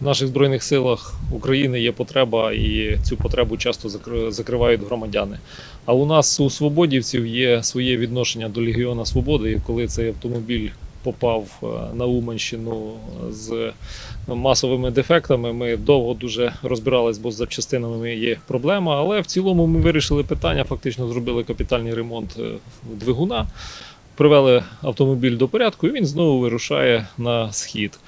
наших збройних силах України є потреба, і цю потребу часто закривають громадяни. А у нас у свободівців є своє відношення до Легіона Свободи. І коли цей автомобіль попав е, на Уманщину з масовими дефектами, ми довго дуже розбирались, бо з запчастинами є проблема. Але в цілому ми вирішили питання, фактично зробили капітальний ремонт е, двигуна. Привели автомобіль до порядку, і він знову вирушає на схід.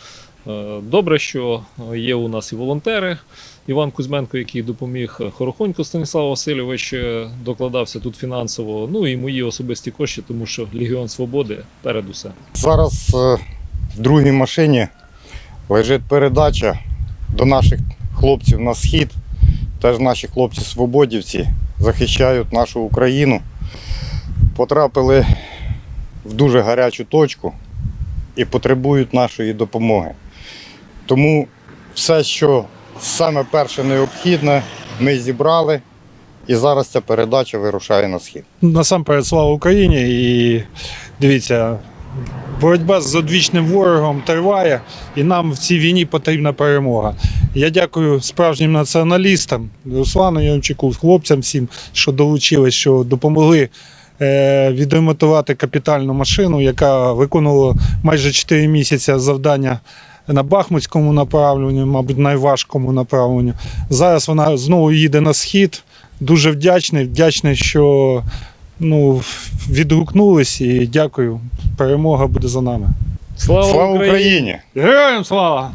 Е, Добре, що є у нас і волонтери. Іван Кузьменко, який допоміг Хорохонько Станіслав Васильович, е, докладався тут фінансово. Ну і мої особисті кошти, тому що Легіон Свободи перед усе. Зараз е, в другій машині лежить передача до наших хлопців на схід. Теж наші хлопці-свободівці захищають нашу Україну. Потрапили в дуже гарячу точку і потребують нашої допомоги. Тому все, що саме перше необхідне, ми зібрали. І зараз ця передача вирушає на схід. Насамперед, слава Україні! І дивіться, боротьба з одвічним ворогом триває, і нам в цій війні потрібна перемога. Я дякую справжнім націоналістам, Руслану Ямчуку, хлопцям всім, що долучились, що допомогли е, відремонтувати капітальну машину, яка виконувала майже 4 місяці завдання. На Бахмутському направленні, мабуть, найважкому направленню. Зараз вона знову їде на схід. Дуже вдячний, вдячний, що ну, відгукнулись і дякую. Перемога буде за нами. Слава, Слава Україні! Україні! Героям слава!